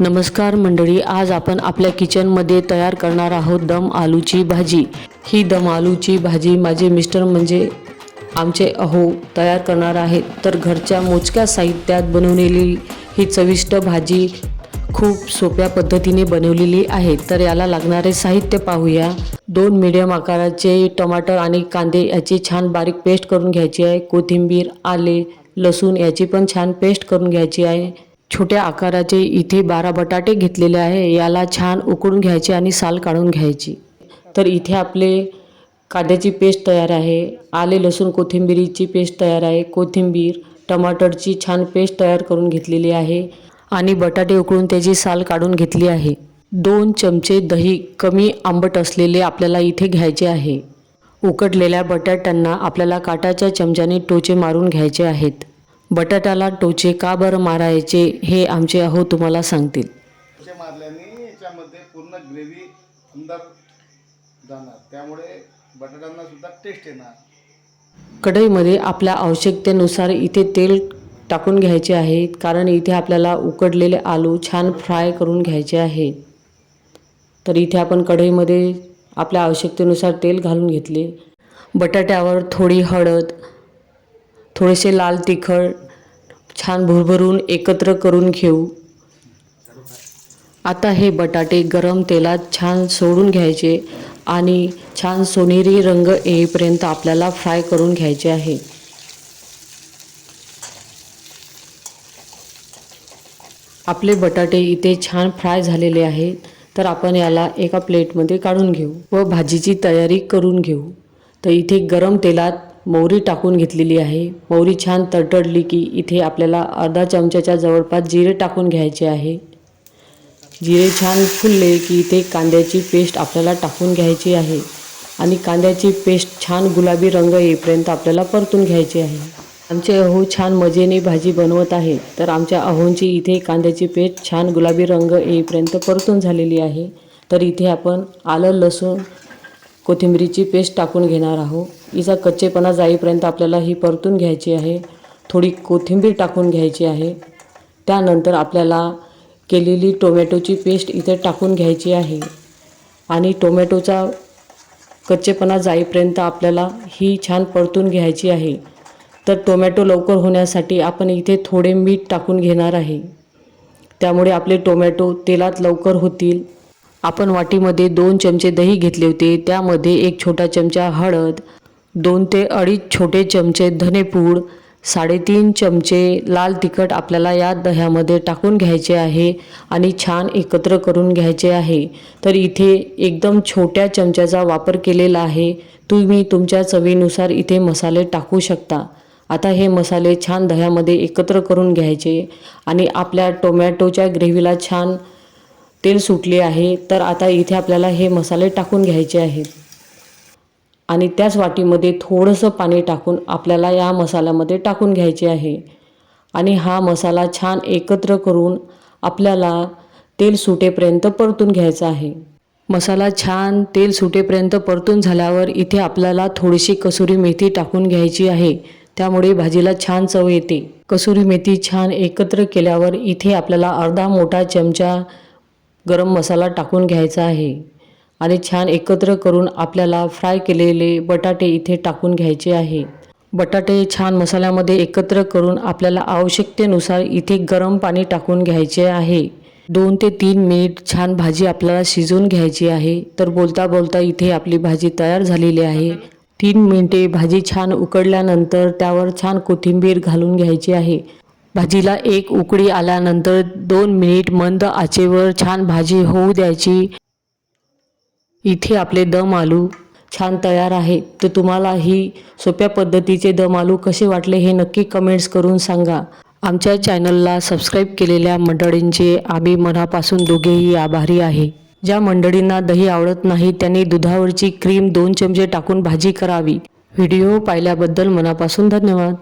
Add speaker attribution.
Speaker 1: नमस्कार मंडळी आज आपण आपल्या किचनमध्ये तयार करणार आहोत दम आलूची भाजी. ही दम आलूची भाजी माझे मिस्टर म्हणजे आमचे अहो तयार करणार आहेत. तर घरच्या मोजक्या साहित्यात बनवलेली ही चविष्ट भाजी खूप सोप्या पद्धतीने बनवलेली आहे. तर याला लागणारे साहित्य पाहूया. दोन मिडियम आकाराचे टमाटर आणि कांदे याची छान बारीक पेस्ट करून घ्यायची आहे. कोथिंबीर आले लसूण याची पण छान पेस्ट करून घ्यायची आहे. छोट्या आकाराचे इथे बारा बटाटे घेतलेले आहे याला छान उकडून घ्यायचे आणि साल काढून घ्यायची. तर इथे आपले कांद्याची पेस्ट तयार आहे आले लसूण कोथिंबिरीची पेस्ट तयार आहे कोथिंबीर टमाटरची छान पेस्ट तयार करून घेतलेली आहे आणि बटाटे उकळून त्याची साल काढून घेतली आहे. दोन चमचे दही कमी आंबट असलेले आपल्याला इथे घ्यायचे आहे. उकडलेल्या बटाट्यांना आपल्याला काटाच्या चमच्याने टोचे मारून घ्यायचे आहेत. बटाट्याला टोचे का बरं मारायचे हे आमचे अहो तुम्हाला सांगतील.
Speaker 2: असे मारल्याने याच्यामध्ये पूर्ण ग्रेव्ही जाणार. त्यामुळे बटाट्यांना सुद्धा टेस्ट येणार.
Speaker 1: कढईमध्ये आपल्या आवश्यकतेनुसार इथे तेल टाकून घ्यायचे आहे कारण इथे आपल्याला उकडलेले आलू छान फ्राय करून घ्यायचे आहे. तर इथे आपण कढईमध्ये आपल्या आवश्यकतेनुसार तेल घालून घेतले. बटाट्यावर थोडी हळद थोडेसे लाल तिखट छान भुरभरून एकत्र करून घेऊ. आता हे बटाटे गरम तेलात छान सोडून घ्यायचे आणि छान सोनेरी रंग येईपर्यंत आपल्याला फ्राय करून घ्यायचे आहे. आपले बटाटे इथे छान फ्राय झालेले आहेत तर आपण याला एका प्लेटमध्ये काढून घेऊ व भाजीची तयारी करून घेऊ. तर इथे गरम तेलात मोहरी टाकून घेतलेली आहे. मोहरी छान तडतडली की इथे आपल्याला अर्धा चमच्याच्या जवळपास जिरे टाकून घ्यायचे आहे. जिरे छान फुलले की इथे कांद्याची पेस्ट आपल्याला टाकून घ्यायची आहे आणि कांद्याची पेस्ट छान गुलाबी रंग येईपर्यंत आपल्याला परतून घ्यायची आहे. आमचे अहो छान मजेने भाजी बनवत आहे तर आमच्या अहोंची इथे कांद्याची पेस्ट छान गुलाबी रंग येईपर्यंत परतून झालेली आहे. तर इथे आपण आलं लसूण कोथिंबीरीची पेस्ट टाकून घेणार आहोत. हिचा कच्चेपणा जाईपर्यंत आपल्याला ही परतून घ्यायची आहे. थोडी कोथिंबीर टाकून घ्यायची आहे. त्यानंतर आपल्याला केलेली टोमॅटोची पेस्ट इथे टाकून घ्यायची आहे. आणि टोमॅटोचा कच्चेपणा जाईपर्यंत आपल्याला ही छान परतून घ्यायची आहे. तर टोमॅटो लवकर होण्यासाठी आपण इथे थोडे मीठ टाकून घेणार आहे. त्यामुळे आपले टोमॅटो तेलात लवकर होतील. आपण वाटीमध्ये दोन चमचे दही घेतले होते. त्यामध्ये एक छोटा चमचा हळद दोन ते अडीच छोटे चमचे धनेपूड साडेतीन चमचे लाल तिखट आपल्याला या दह्यामध्ये टाकून घ्यायचे आहे आणि छान एकत्र करून घ्यायचे आहे. तर इथे एकदम छोट्या चमच्याचा वापर केलेला आहे. तुम्ही तुमच्या चवीनुसार इथे मसाले टाकू शकता. आता हे मसाले छान दह्यामध्ये एकत्र करून घ्यायचे आणि आपल्या टोमॅटोच्या ग्रेव्हीला छान तेल सुटले आहे तर आता इथे आपल्याला हे मसाले टाकून घ्यायचे आहेत. आणि त्याच वाटीमध्ये थोडंसं पाणी टाकून आपल्याला या मसाल्यामध्ये टाकून घ्यायचे आहे. आणि हा मसाला छान एकत्र करून आपल्याला तेल सुटेपर्यंत परतून घ्यायचा आहे. मसाला छान तेल सुटेपर्यंत परतून झाल्यावर इथे आपल्याला थोडीशी कसुरी मेथी टाकून घ्यायची आहे. त्यामुळे भाजीला छान चव येते. कसुरी मेथी छान एकत्र केल्यावर इथे आपल्याला अर्धा मोठा चमचा गरम मसाला टाकून घ्यायचा आहे. आणि छान एकत्र करून आपल्याला फ्राय केलेले बटाटे इथे टाकून घ्यायचे आहे. बटाटे छान मसाल्यामध्ये एकत्र करून आपल्याला आवश्यकतेनुसार इथे गरम पाणी टाकून घ्यायचे आहे. दोन ते तीन मिनिट छान भाजी आपल्याला शिजवून घ्यायची आहे. तर बोलता बोलता इथे आपली भाजी तयार झालेली आहे. तीन मिनिटे भाजी छान उकडल्यानंतर त्यावर छान कोथिंबीर घालून घ्यायची आहे. भाजीला एक उकळी आल्यानंतर दोन मिनिट मंद आचेवर छान भाजी होऊ द्यायची. इथे आपले दम आलू छान तयार आहे. तर तुम्हाला ही सोप्या पद्धतीचे दम आलू कसे वाटले हे नक्की कमेंट्स करून सांगा. आमच्या चॅनलला सबस्क्राईब केलेल्या मंडळींचे आम्ही मनापासून दोघेही आभारी आहे. ज्या मंडळींना दही आवडत नाही त्यांनी दुधावरची क्रीम दोन चमचे टाकून भाजी करावी. व्हिडिओ पाहिल्याबद्दल मनापासून धन्यवाद.